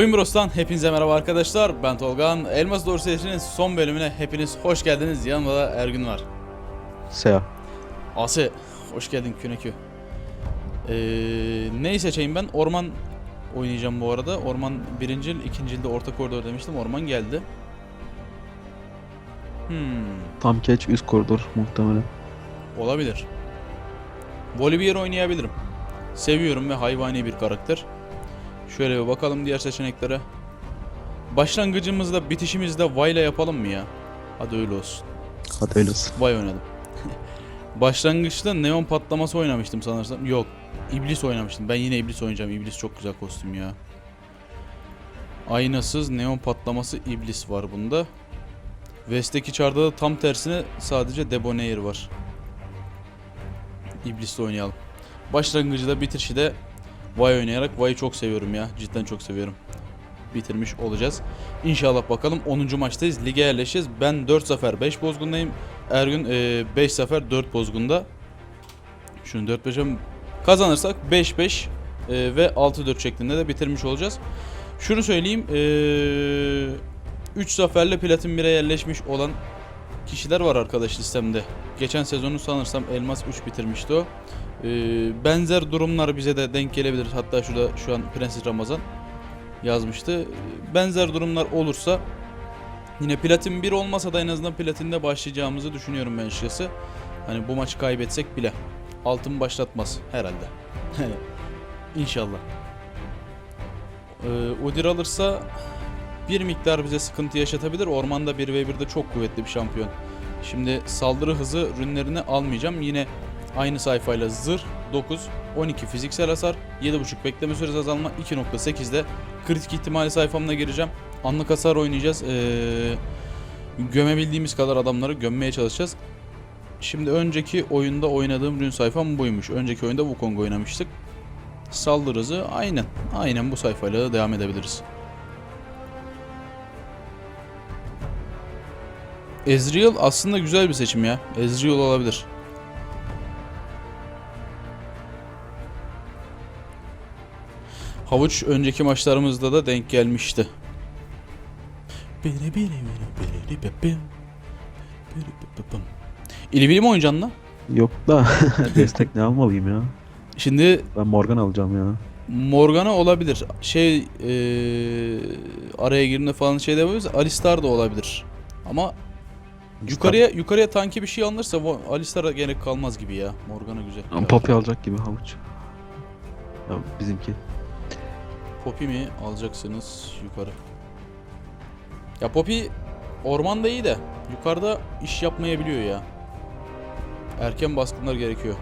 Oyun Bros'tan hepinize merhaba arkadaşlar. Ben Tolgan. Elmas Doğru serisinin son bölümüne hepiniz hoş geldiniz. Yanımda da Ergün var. Sea. Ase, hoş geldin Künekü. Ee, neyi seçeyim ben? Orman oynayacağım bu arada. Orman birinci yıl, ikinci yılda orta koridor demiştim. Orman geldi. Hmm, Tam catch üst koridor muhtemelen. olabilir. Volibear oynayabilirim. Seviyorum ve hayvani bir karakter. Şöyle bir bakalım diğer seçeneklere. Başlangıcımızda, bitişimizde Vayla yapalım mı ya? Hadi öyle olsun. Hadi öyle olsun. Vay oynadım. Başlangıçta neon patlaması oynamıştım sanırsam. Yok. İblis oynamıştım. Ben yine iblis oynayacağım. İblis çok güzel kostüm ya. Aynasız neon patlaması iblis var bunda. West'teki çarda da tam tersine sadece Debonair var. İblis'le oynayalım. Başlangıcı da bitirişi de Vay oynayarak Vay'ı çok seviyorum ya. Cidden çok seviyorum. Bitirmiş olacağız. İnşallah bakalım 10. maçtayız. Lige yerleşeceğiz. Ben 4 zafer 5 bozgundayım. Ergün 5 zafer 4 bozgunda. Şunu 4 5'e kazanırsak 5 5 ve 6 4 şeklinde de bitirmiş olacağız. Şunu söyleyeyim. 3 zaferle platin 1'e yerleşmiş olan kişiler var arkadaş listemde. Geçen sezonu sanırsam Elmas 3 bitirmişti o. Ee, benzer durumlar bize de denk gelebilir. Hatta şurada şu an Prenses Ramazan yazmıştı. Benzer durumlar olursa yine platin 1 olmasa da en azından platinde başlayacağımızı düşünüyorum ben açıkçası. Hani bu maçı kaybetsek bile altın başlatmaz herhalde. İnşallah. Ee, Udyr alırsa bir miktar bize sıkıntı yaşatabilir. Ormanda 1v1'de çok kuvvetli bir şampiyon. Şimdi saldırı hızı rünlerini almayacağım. Yine aynı sayfayla zırh 9, 12 fiziksel hasar, 7.5 bekleme süresi azalma, 2.8'de kritik ihtimali sayfamla gireceğim. Anlık hasar oynayacağız. Ee, gömebildiğimiz kadar adamları gömmeye çalışacağız. Şimdi önceki oyunda oynadığım rün sayfam buymuş. Önceki oyunda Wukong oynamıştık. Saldırı hızı aynen. Aynen bu sayfayla da devam edebiliriz. Ezreal aslında güzel bir seçim ya. Ezreal olabilir. Havuç önceki maçlarımızda da denk gelmişti. Bim. İlibili mi oynayacaksın lan? Yok da destek ne almalıyım ya? Şimdi Ben Morgan alacağım ya. Morgana olabilir. Şey eee araya girdiğinde falan şey de yapabiliriz. Alistar da olabilir. Ama yukarıya yukarıya tanki bir şey alınırsa Alistar'a gerek kalmaz gibi ya. Morgana güzel. Ama Poppy alacak gibi havuç. Ya bizimki. Poppy mi alacaksınız yukarı? Ya Poppy ormanda iyi de yukarıda iş yapmayabiliyor ya. Erken baskınlar gerekiyor.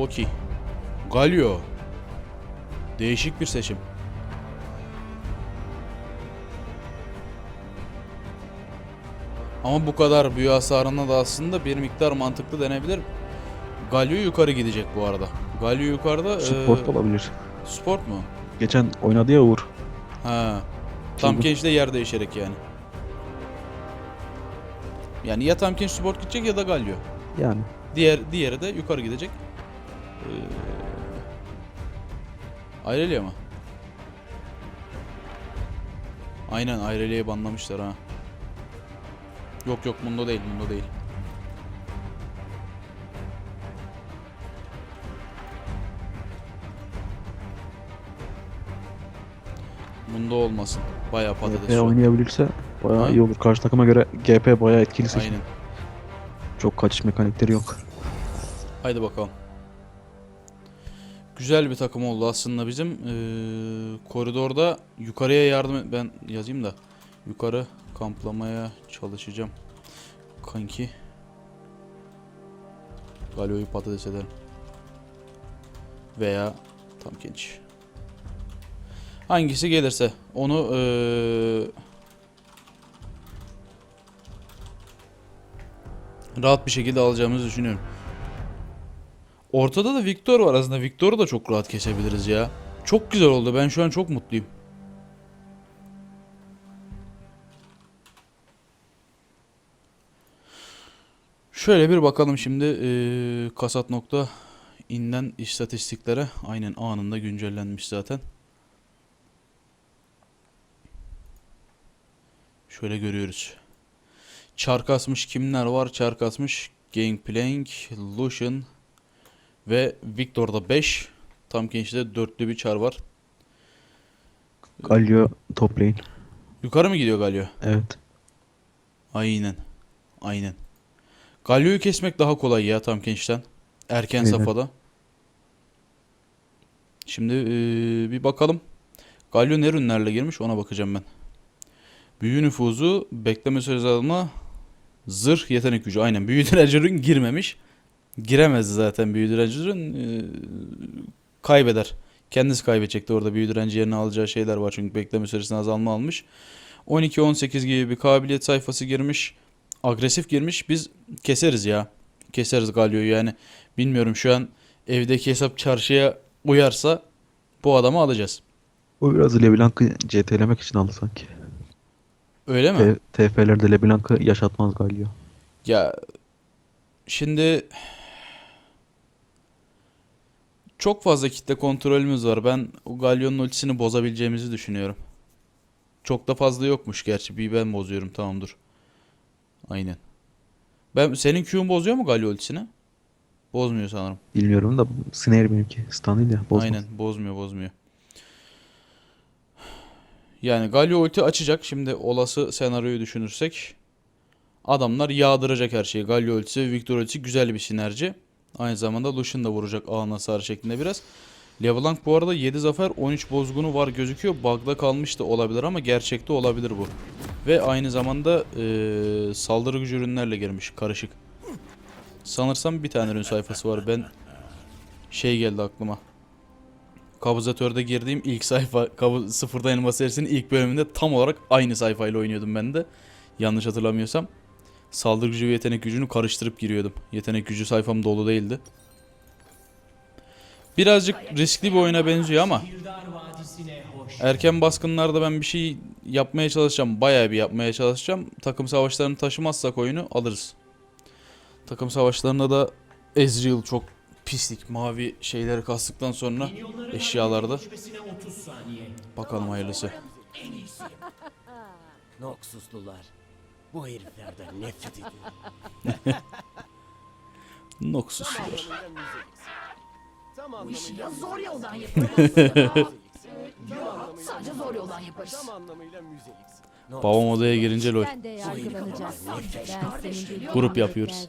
Okey. Galio. Değişik bir seçim. Ama bu kadar büyü hasarına da aslında bir miktar mantıklı denebilir. Galio yukarı gidecek bu arada. Galio yukarıda... Support eee, olabilir. Sport mu? Geçen oynadı ya Uğur. Ha. Tam Şimdi- Kench'de yer değişerek yani. Yani ya Tam Kench support gidecek ya da Galio. Yani. Diğer diğeri de yukarı gidecek. Ee, Irelia mı? Aynen Irelia'yı banlamışlar ha. Yok yok Mundo değil Mundo değil. Mundo olmasın. Bayağı patates. GP oynayabilirse bayağı Ha? iyi olur. Karşı takıma göre GP bayağı etkili seçim. Aynen. Çok kaçış mekanikleri yok. Haydi bakalım. Güzel bir takım oldu aslında bizim. Ee, koridorda yukarıya yardım et. Ben yazayım da. Yukarı kamplamaya çalışacağım. Kanki. Galio'yu patates ederim. Veya tam genç. Hangisi gelirse onu ee, rahat bir şekilde alacağımızı düşünüyorum. Ortada da Victor var aslında. Victor'u da çok rahat kesebiliriz ya. Çok güzel oldu. Ben şu an çok mutluyum. Şöyle bir bakalım şimdi. Ee, kasat nokta inden istatistiklere aynen anında güncellenmiş zaten. Şöyle görüyoruz. Çark asmış kimler var? Çark asmış Gangplank, Lucian ve Victor'da 5. Tam gençte dörtlü bir çar var. Galio top lane. Yukarı mı gidiyor Galio? Evet. Aynen. Aynen. Galio'yu kesmek daha kolay ya tam gençten. Erken Aynen. safhada. Şimdi eee, bir bakalım. Galio ne ürünlerle girmiş ona bakacağım ben. Büyü nüfuzu, bekleme süresi alma, zırh, yetenek gücü. Aynen büyü direnci ürün girmemiş. Giremezdi zaten büyü direnci ürün. eee, kaybeder. Kendisi kaybedecekti orada büyü direnci yerine alacağı şeyler var çünkü bekleme süresine azalma almış. 12-18 gibi bir kabiliyet sayfası girmiş. Agresif girmiş. Biz keseriz ya. Keseriz Galio'yu yani. Bilmiyorum şu an evdeki hesap çarşıya uyarsa bu adamı alacağız. O biraz LeBlanc'ı CT'lemek için aldı sanki. Öyle mi? T- TF'lerde LeBlanc'ı yaşatmaz Galio. Ya şimdi çok fazla kitle kontrolümüz var. Ben o Galio'nun ultisini bozabileceğimizi düşünüyorum. Çok da fazla yokmuş gerçi. Bir ben bozuyorum tamam dur. Aynen. Ben senin Q'un bozuyor mu Galio ultisini? Bozmuyor sanırım. Bilmiyorum da Snare benimki. Stun değil ya. Bozmaz. Aynen bozmuyor bozmuyor. Yani Galio ulti açacak. Şimdi olası senaryoyu düşünürsek adamlar yağdıracak her şeyi. Galio ultisi, Victor ultisi güzel bir sinerji. Aynı zamanda Lucian da vuracak ağın hasarı şeklinde biraz. LeBlanc bu arada 7 zafer 13 bozgunu var gözüküyor. Bug'da kalmış da olabilir ama gerçekte olabilir bu. Ve aynı zamanda eee, saldırı gücü ürünlerle girmiş karışık. Sanırsam bir tane ürün sayfası var. Ben şey geldi aklıma. Kabızatörde girdiğim ilk sayfa Kabı Sıfırda Elma serisinin ilk bölümünde tam olarak aynı sayfayla oynuyordum ben de. Yanlış hatırlamıyorsam. Saldırı gücü ve yetenek gücünü karıştırıp giriyordum. Yetenek gücü sayfam dolu değildi. Birazcık riskli bir oyuna benziyor ama erken baskınlarda ben bir şey yapmaya çalışacağım. Bayağı bir yapmaya çalışacağım. Takım savaşlarını taşımazsak oyunu alırız. Takım savaşlarında da Ezreal çok pislik mavi şeyleri kastıktan sonra eşyalarda. Bakalım hayırlısı. Noxuslular. Bu heriflerden nefret ediyorum. Noxus'lar. Bu işi ya zor yoldan yaparız. Yok sadece zor yoldan yaparız. Babam odaya girince lol. Grup yapıyoruz.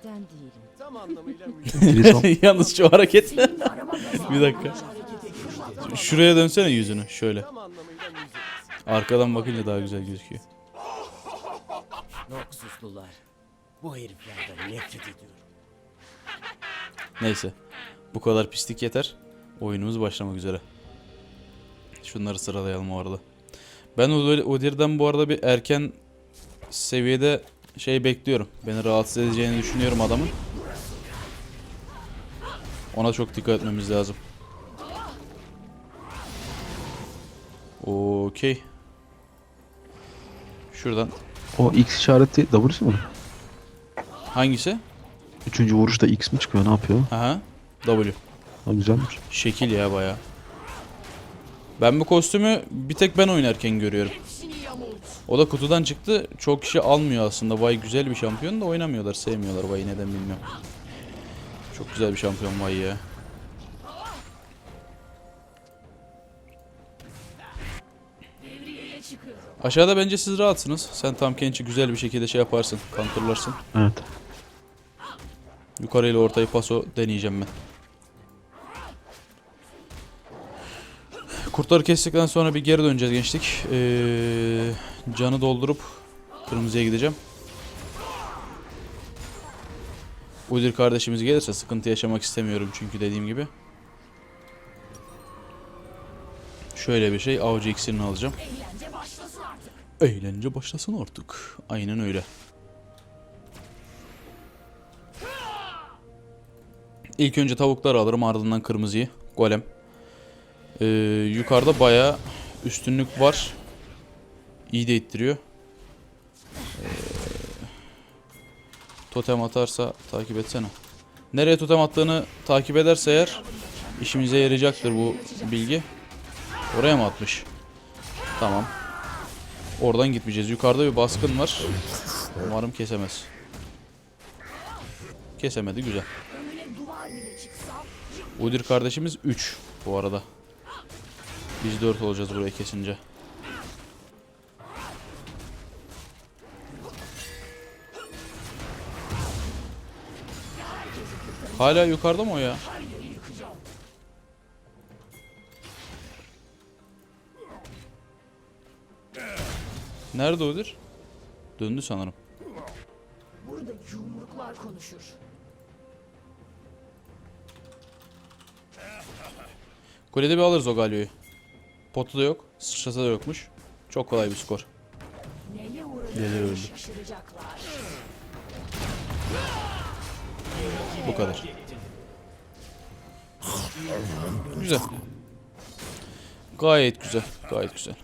Yalnız şu hareket. bir dakika. Şuraya dönsene yüzünü şöyle. Arkadan bakınca daha güzel gözüküyor. Noxuslular. Bu heriflerden nefret ediyorum. Neyse. Bu kadar pislik yeter. Oyunumuz başlamak üzere. Şunları sıralayalım o arada. Ben Udir'den bu arada bir erken seviyede şey bekliyorum. Beni rahatsız edeceğini düşünüyorum adamın. Ona çok dikkat etmemiz lazım. Okey. Şuradan. o X işareti W'su mu? Hangisi? Üçüncü vuruşta X mi çıkıyor ne yapıyor? Aha. W. Ha, güzelmiş. Şekil ya baya. Ben bu kostümü bir tek ben oynarken görüyorum. O da kutudan çıktı. Çok kişi almıyor aslında. Vay güzel bir şampiyon da oynamıyorlar. Sevmiyorlar Vay'ı neden bilmiyorum. Çok güzel bir şampiyon Vay ya. Aşağıda bence siz rahatsınız. Sen tam Kench'i güzel bir şekilde şey yaparsın. Counterlarsın. Evet. Yukarı ile ortayı paso deneyeceğim ben. Kurtları kestikten sonra bir geri döneceğiz gençlik. Ee, canı doldurup kırmızıya gideceğim. Udir kardeşimiz gelirse sıkıntı yaşamak istemiyorum çünkü dediğim gibi. Şöyle bir şey avcı iksirini alacağım. Eğlence başlasın artık. Eğlence başlasın artık. Aynen öyle. İlk önce tavukları alırım ardından kırmızıyı. Golem. Ee, yukarıda bayağı üstünlük var. İyi de ittiriyor. Ee, totem atarsa takip etsene. Nereye totem attığını takip ederse eğer işimize yarayacaktır bu bilgi. Oraya mı atmış? Tamam. Oradan gitmeyeceğiz. Yukarıda bir baskın var. Umarım kesemez. Kesemedi güzel. Udir kardeşimiz 3 bu arada. Biz 4 olacağız buraya kesince. Hala yukarıda mı o ya? Nerede Udir? Döndü sanırım. Burada yumruklar konuşur. Kulede bir alırız o Galio'yu. Potu da yok. Sıçrası da yokmuş. Çok kolay bir skor. Neye uğradığını öldü. Bu kadar. Güzel. Gayet güzel. Gayet güzel.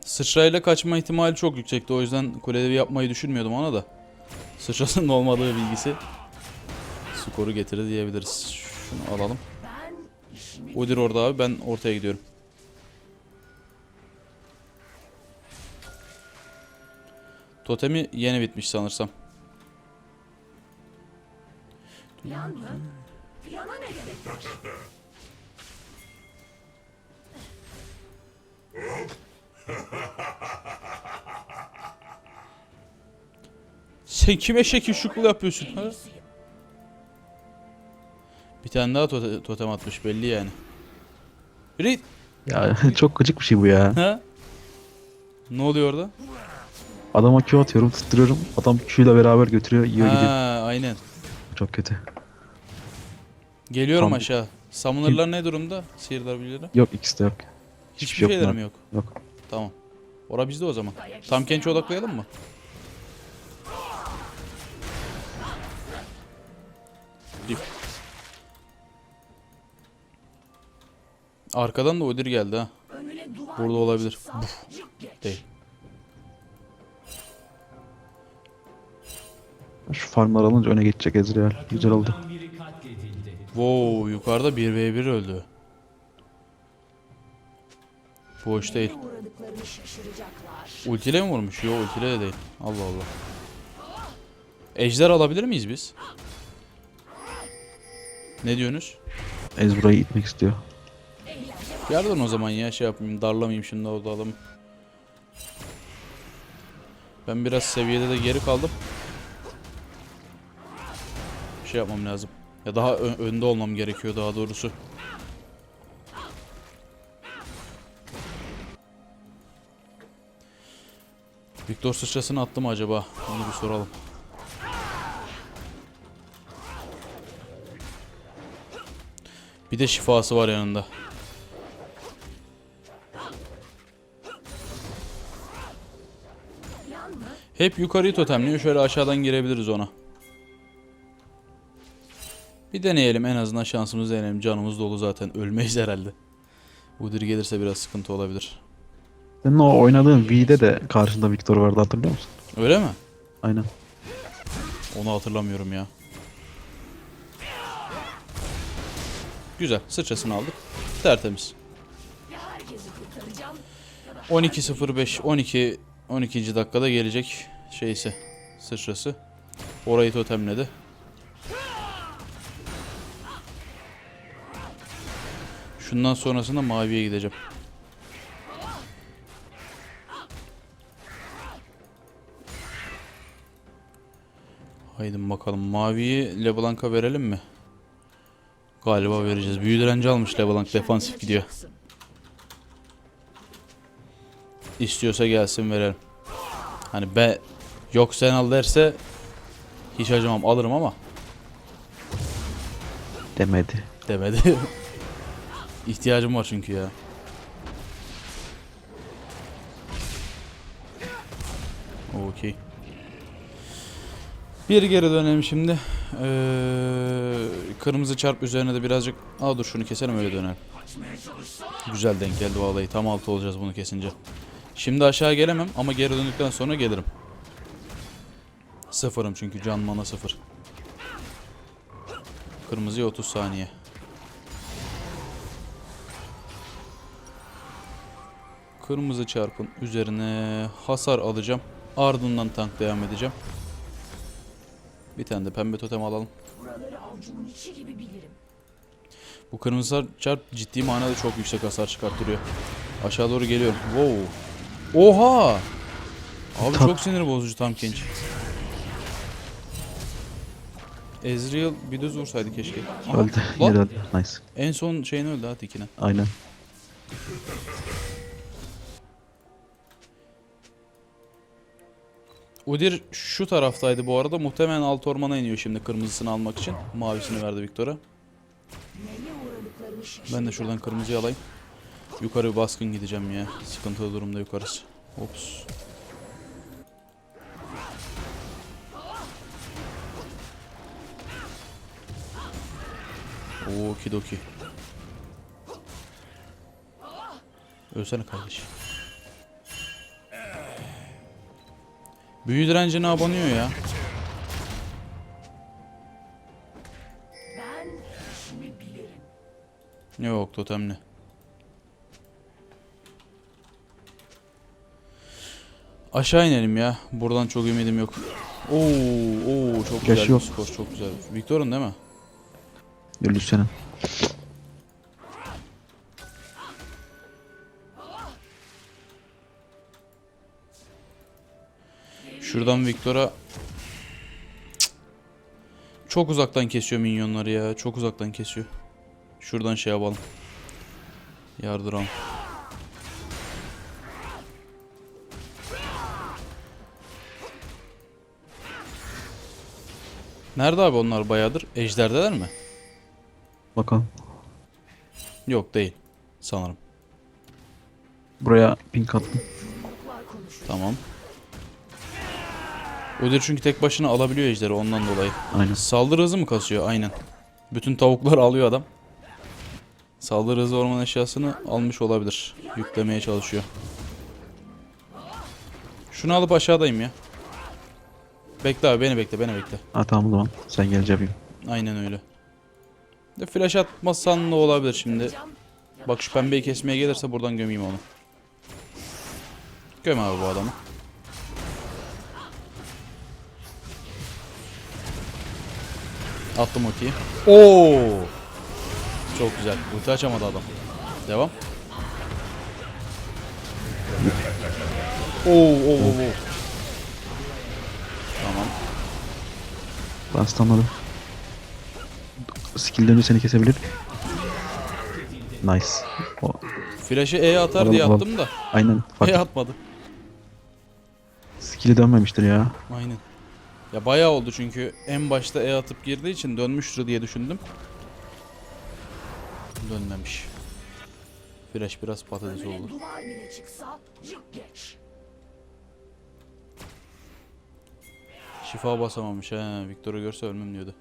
Sıçrayla kaçma ihtimali çok yüksekti. O yüzden kulede bir yapmayı düşünmüyordum ona da. Sıçrasının olmadığı bilgisi skoru getirdi diyebiliriz. Şunu alalım. Udir orada abi. Ben ortaya gidiyorum. Totemi yeni bitmiş sanırsam. Plan mı? Plana ne gerek var? Sen kime şekil şukul yapıyorsun? Ha? Bir tane daha tote- totem atmış belli yani. Git. Ya çok gıcık bir şey bu ya. Ha? Ne oluyor orada? Adama Q atıyorum tutturuyorum. Adam Q ile beraber götürüyor yiyor gidiyor. Ha, aynen. Çok kötü. Geliyorum Tam- aşağı. Summoner'lar ne durumda? Sihirler birileri. Yok ikisi de yok. Hiçbir şey yok şeyler mi yok? Yok. Tamam. Ora bizde o zaman. Tam Kench'e odaklayalım mı? Dip. Arkadan da Udyr geldi ha. Burada olabilir. geç. Değil. Şu farmlar alınca öne geçecek Ezreal. Güzel oldu. Wow yukarıda 1v1 öldü. Boş değil. Ultiyle mi vurmuş? Yok ultiyle de değil. Allah Allah. Ejder alabilir miyiz biz? Ne diyorsunuz? Ez burayı itmek istiyor. Yardım o zaman ya şey yapmayayım darlamayayım şimdi orada adamı. Ben biraz seviyede de geri kaldım. Şey yapmam lazım. Ya daha önde olmam gerekiyor daha doğrusu. Victor sıçrasını attı mı acaba? Onu bir soralım. Bir de şifası var yanında. Hep yukarıyı totemliyor. Şöyle aşağıdan girebiliriz ona. Bir deneyelim en azından şansımızı deneyelim. Canımız dolu zaten. Ölmeyiz herhalde. Udyr gelirse biraz sıkıntı olabilir. Senin o oynadığın V'de de karşında Victor vardı hatırlıyor musun? Öyle mi? Aynen. Onu hatırlamıyorum ya. Güzel. Sıçrasını aldık. Tertemiz. Herkesi kurtaracağım. 12.05 12 12. dakikada gelecek şeysi sıçrası. Orayı totemledi. Şundan sonrasında maviye gideceğim. Haydi bakalım. Maviyi LeBlanc'a verelim mi? Galiba vereceğiz. Büyü direnci almış LeBlanc. Defansif gidiyor. İstiyorsa gelsin verelim. Hani be yok sen al derse hiç acımam alırım ama Demedi. demedi. İhtiyacım var çünkü ya. Okey. Bir geri dönelim şimdi. Ee, kırmızı çarp üzerine de birazcık... Aa dur şunu keselim öyle dönelim. Güzel denk geldi vallahi. Tam altı olacağız bunu kesince. Şimdi aşağı gelemem ama geri döndükten sonra gelirim. Sıfırım çünkü can mana sıfır. Kırmızıya 30 saniye. Kırmızı çarpın üzerine hasar alacağım. Ardından tank devam edeceğim. Bir tane de pembe totem alalım. Bu kırmızı çarp ciddi manada çok yüksek hasar çıkarttırıyor. Aşağı doğru geliyorum. Wow. Oha! Abi çok sinir bozucu tam genç. Ezreal bir düz vursaydı keşke. Aha, Öldü. Yine öldü. Nice. En son şeyini öldü ha tikine. Aynen. Udyr şu taraftaydı bu arada. Muhtemelen alt ormana iniyor şimdi kırmızısını almak için. Mavisini verdi Viktor'a. Ben de şuradan kırmızıyı alayım. Yukarı bir baskın gideceğim ya. Sıkıntılı durumda yukarısı. Ops. Okidoki. Ölsene kardeş. Büyü direncine abanıyor ya. Yok totemli. Aşağı inelim ya. Buradan çok ümidim yok. Oo, oo çok güzel Yaşı bir skor, çok güzel. Victor'un değil mi? Öldü Şuradan Victor'a Cık. çok uzaktan kesiyor minyonları ya. Çok uzaktan kesiyor. Şuradan şey yapalım. Yardıran. Nerede abi onlar bayağıdır? Ejderdeler mi? Bakalım. Yok değil. Sanırım. Buraya pink attım. Tamam. Öder çünkü tek başına alabiliyor ejderi ondan dolayı. Aynen. Saldırı hızı mı kasıyor? Aynen. Bütün tavukları alıyor adam. Saldırı hızı orman eşyasını almış olabilir. Yüklemeye çalışıyor. Şunu alıp aşağıdayım ya. Bekle abi beni bekle beni bekle. Ha tamam o zaman. Sen gel yapayım. Aynen öyle. De flash atmasan ne olabilir şimdi? Bak şu pembeyi kesmeye gelirse buradan gömeyim onu. Göm abi bu adamı. Attım ultiyi. Oo! Çok güzel. Ulti açamadı adam. Devam. Oo, oo, oo, oo. Tamam. Ben stunladım. Skill'lerini seni kesebilir. Nice. O, Flash'ı E atar diye attım da aynen. E atmadı. skill'i dönmemiştir ya. Aynen. Ya bayağı oldu çünkü en başta E atıp girdiği için dönmüştür diye düşündüm. Dönmemiş. Flash biraz patates oldu. Şifa basamamış he. Victor'u görse ölmem diyordu.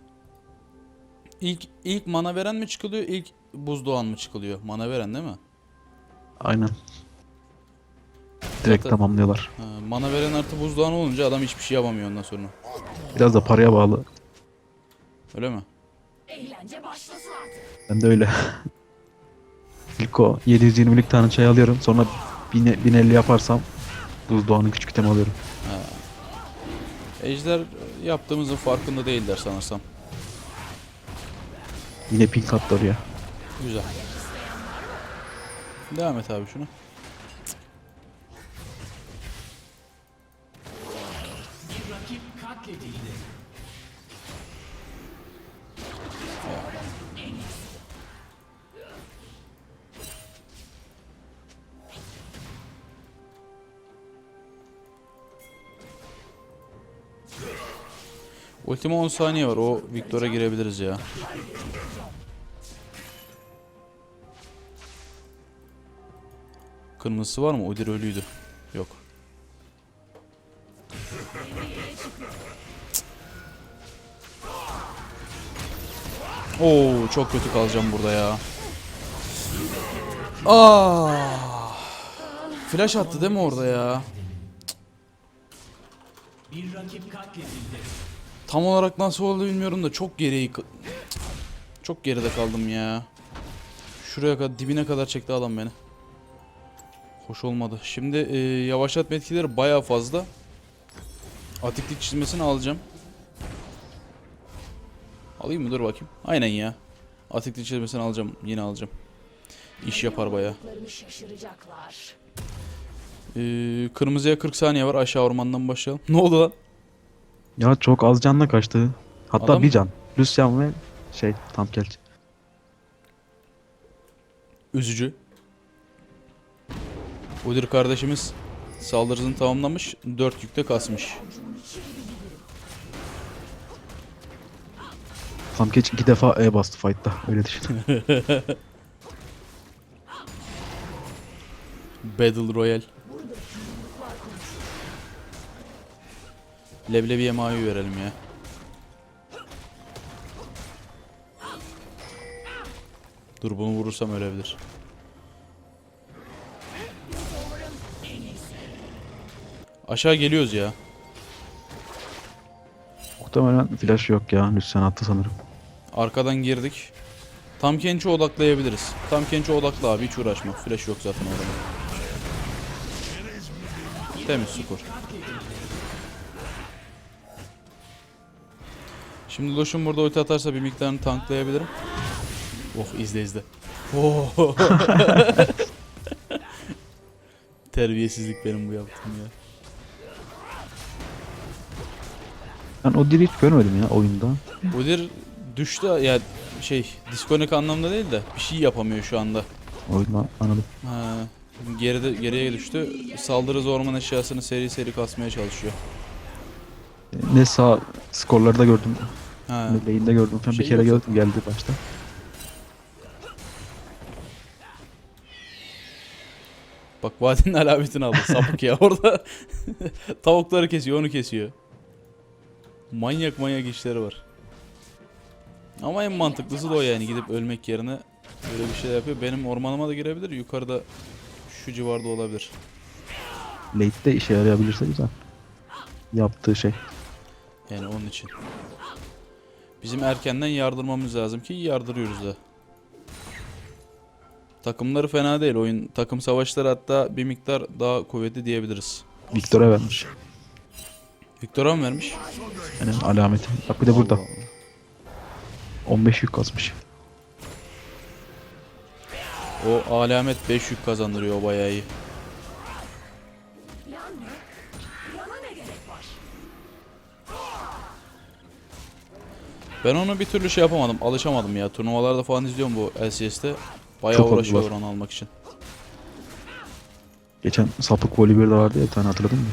İlk ilk mana veren mi çıkılıyor, ilk buzdoğan mı çıkılıyor? Mana veren değil mi? Aynen. Direkt Zaten- tamamlıyorlar. Ha, mana veren artı buzdoğan olunca adam hiçbir şey yapamıyor ondan sonra. Biraz da paraya bağlı. Öyle mi? Eğlence başlasın artık. Ben de öyle. İlk o 720'lik tane çay alıyorum. Sonra 1000 1050 yaparsam Buzdoğan'ın küçük temi alıyorum. Ejder e, yaptığımızın farkında değiller sanırsam. Yine pink attı oraya. Güzel. Devam et abi şunu. Ultima 10 saniye var. O Victor'a girebiliriz ya. Kırmızısı var mı? Udyr ölüydü. Yok. Oo çok kötü kalacağım burada ya. Aa! Flash attı değil mi orada ya? Tam olarak nasıl oldu bilmiyorum da çok geriye Çok geride kaldım ya. Şuraya kadar dibine kadar çekti adam beni. Hoş olmadı. Şimdi e, yavaşlatma etkileri baya fazla. Atiklik çizmesini alacağım. Alayım mı? Dur bakayım. Aynen ya. Atiklik çizmesini alacağım. Yine alacağım. İş yapar baya. Ee, kırmızıya 40 saniye var. Aşağı ormandan başlayalım. Ne oldu lan? Ya çok az canla kaçtı. Hatta Adam- bir can. Lucian ve şey tam kelç. Üzücü. Udyr kardeşimiz saldırısını tamamlamış. 4 yükte kasmış. Tam kelç iki defa E bastı fight'ta. Öyle düşün. Battle Royale. Leblebiye mavi verelim ya. Dur bunu vurursam ölebilir. Aşağı geliyoruz ya. Muhtemelen flash yok ya. Lucian attı sanırım. Arkadan girdik. Tam Kench'e odaklayabiliriz. Tam Kench'e odakla abi hiç uğraşma. Flash yok zaten orada. Temiz skor. Şimdi Lucian burada ulti atarsa bir miktarını tanklayabilirim. Oh izle izle. Oh. Terbiyesizlik benim bu yaptığım ya. Ben o diri hiç görmedim ya oyunda. Udyr düştü ya şey disconnect anlamda değil de bir şey yapamıyor şu anda. Oyunda anladım. Ha, geride geriye düştü. Saldırı orman eşyasını seri seri kasmaya çalışıyor. Ne sağ skorları da gördüm. Ha. Ne lane'de gördüm falan. Şey bir kere gördüm geldi başta. Bak vadinin alametini aldı. Sapık ya orada. Tavukları kesiyor, onu kesiyor. Manyak manyak işleri var. Ama en mantıklısı da o yani gidip ölmek yerine böyle bir şey yapıyor. Benim ormanıma da girebilir. Yukarıda şu civarda olabilir. Late'de işe yarayabilirse güzel. Yaptığı şey. Yani onun için. Bizim erkenden yardırmamız lazım ki yardırıyoruz da. Takımları fena değil. Oyun takım savaşları hatta bir miktar daha kuvvetli diyebiliriz. Victor'a vermiş. Victor'a mı vermiş? Yani alameti. Bak bir de burada. 15 yük kasmış. O alamet 5 yük kazandırıyor bayağı iyi. Ben onu bir türlü şey yapamadım. Alışamadım ya. Turnuvalarda falan izliyorum bu LCS'te. Bayağı Çok uğraşıyorlar onu almak için. Geçen sapık voleybolda vardı ya bir tane hatırladın mı?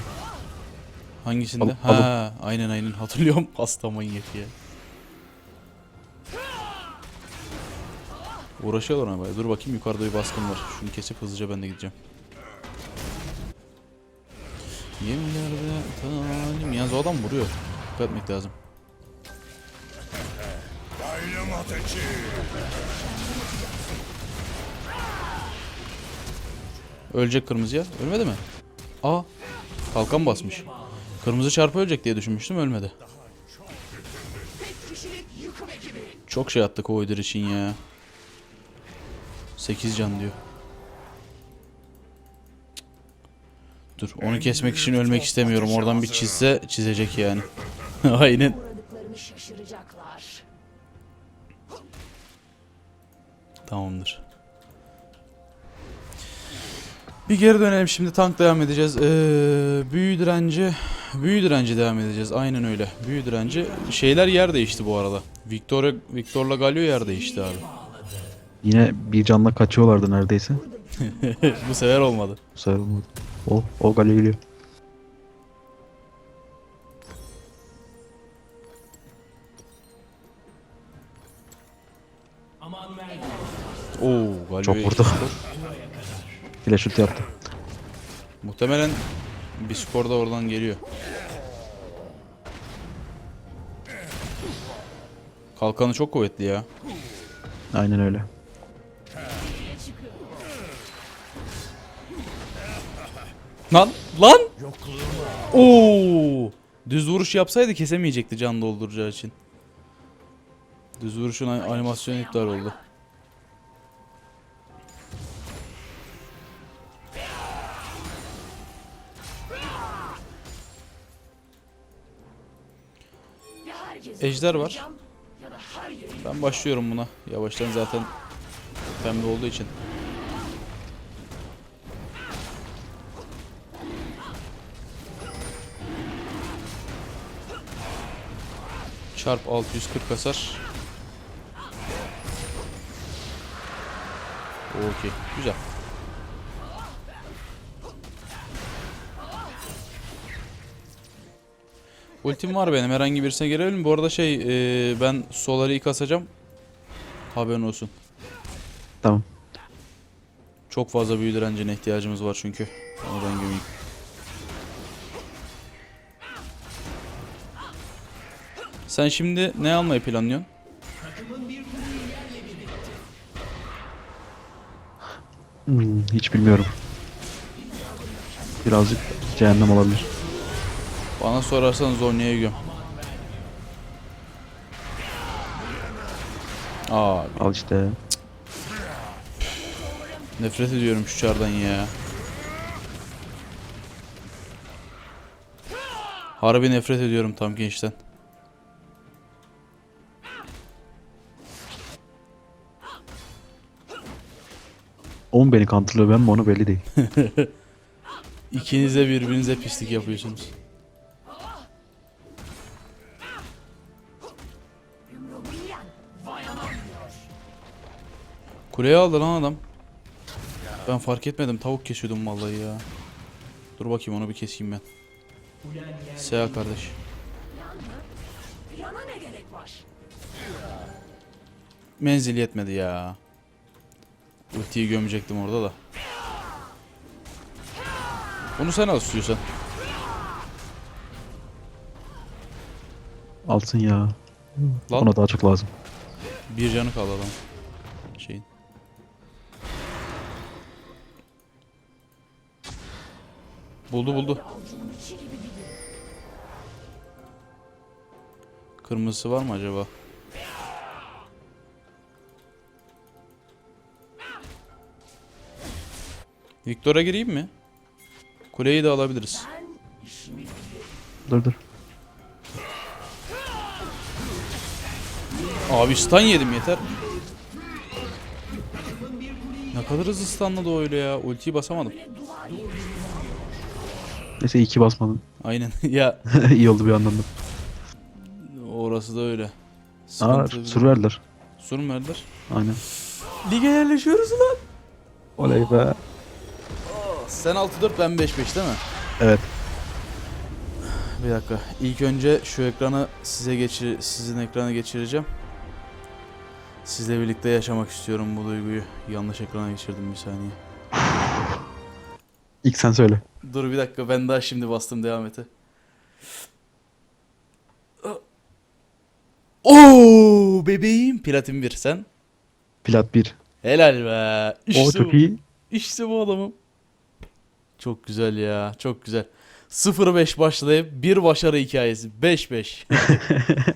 Hangisinde? Al- ha, aynen aynen hatırlıyorum. Hasta manyak ya. Uğraşıyorlar bayağı. Dur bakayım yukarıda bir baskın var. Şunu kesip hızlıca ben de gideceğim. Gemilerde talim. Yalnız o adam vuruyor. Dikkat etmek lazım. Ölecek kırmızıya. Ölmedi mi? Aa. Kalkan basmış. Kırmızı çarpı ölecek diye düşünmüştüm ölmedi. Çok şey attık o Oydur için ya. 8 can diyor. Dur onu kesmek için ölmek istemiyorum. Oradan bir çizse çizecek yani. Aynen. Tamamdır. Bir geri dönelim şimdi tank devam edeceğiz. Ee, büyü direnci, büyü direnci devam edeceğiz. Aynen öyle. Büyü direnci. Şeyler yer değişti bu arada. Victor Victor'la Galio yer değişti abi. Yine bir canla kaçıyorlardı neredeyse. bu sefer olmadı. Bu sefer olmadı. O, o gale geliyor. Oo, Çok vurdu. Flash ulti yaptı. Muhtemelen bir skor da oradan geliyor. Kalkanı çok kuvvetli ya. Aynen öyle. Lan lan. Oo! Düz vuruş yapsaydı kesemeyecekti can dolduracağı için. Düz vuruşun an- animasyonu iptal oldu. Ejder var. Ben başlıyorum buna. Yavaştan zaten pembe olduğu için. Çarp 640 hasar. Okey. Güzel. Ultim var benim. Herhangi birisine girelim. Bu arada şey e, ben Solari'yi kasacağım. Haberin olsun. Tamam. Çok fazla büyü direncine ihtiyacımız var çünkü. Onu ben gömeyim. Sen şimdi ne almayı planlıyorsun? Hmm, hiç bilmiyorum. Birazcık cehennem olabilir. Bana sorarsan Zonya'yı göm. Aa, Al işte. nefret ediyorum şu çardan ya. Harbi nefret ediyorum tam gençten. O mu beni kantırlıyor ben mi onu belli değil. İkiniz de birbirinize pislik yapıyorsunuz. Kuleye aldı lan adam. Ben fark etmedim. Tavuk kesiyordum vallahi ya. Dur bakayım onu bir keseyim ben. Seha kardeş. Menzil yetmedi ya. Ultiyi gömecektim orada da. Bunu sen al istiyorsan. Alsın ya. Lan Ona daha çok lazım. Bir canı kaldı adam. Şeyin. Buldu buldu. Kırmızısı var mı acaba? Victor'a gireyim mi? Kuleyi de alabiliriz. Dur dur. Abi stun yedim yeter. Ne kadar hızlı stunladı o öyle ya. Ultiyi basamadım. Neyse iyi ki basmadın. Aynen. ya iyi oldu bir yandan da. orası da öyle. Aa Sıkıntı. sur verdiler. Sur mu verdiler? Aynen. Lige yerleşiyoruz lan. Oley be. Sen 6-4 ben 5-5 değil mi? Evet. Bir dakika. İlk önce şu ekranı size geçir sizin ekrana geçireceğim. Sizle birlikte yaşamak istiyorum bu duyguyu. Yanlış ekrana geçirdim bir saniye. İlk sen söyle. Dur bir dakika ben daha şimdi bastım devam ete. Oo bebeğim platin 1 sen. Plat 1. Helal be. İşte O çok bu. iyi. İşte bu adamım. Çok güzel ya. Çok güzel. 0-5 başlayıp bir başarı hikayesi. 5-5.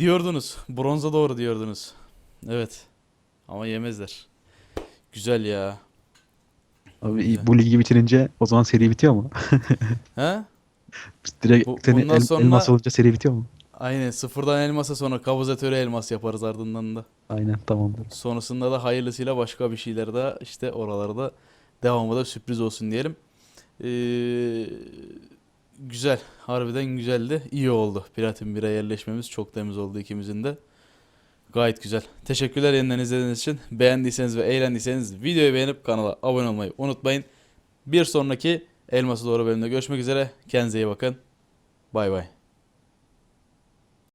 diyordunuz. Bronza doğru diyordunuz. Evet. Ama yemezler. Güzel ya. Abi iyi. bu ligi bitirince o zaman seri bitiyor mu? He? Direkt Bu- seni el, sonra- elmas olunca seri bitiyor mu? Aynen. Sıfırdan elmasa sonra kavuzatöre elmas yaparız ardından da. Aynen tamamdır. Sonrasında da hayırlısıyla başka bir şeyler de işte oralarda devamı da sürpriz olsun diyelim. Ee, güzel. Harbiden güzeldi. İyi oldu. Platin 1'e yerleşmemiz çok temiz oldu ikimizin de. Gayet güzel. Teşekkürler yeniden izlediğiniz için. Beğendiyseniz ve eğlendiyseniz videoyu beğenip kanala abone olmayı unutmayın. Bir sonraki Elması Doğru bölümde görüşmek üzere. Kendinize iyi bakın. Bay bay.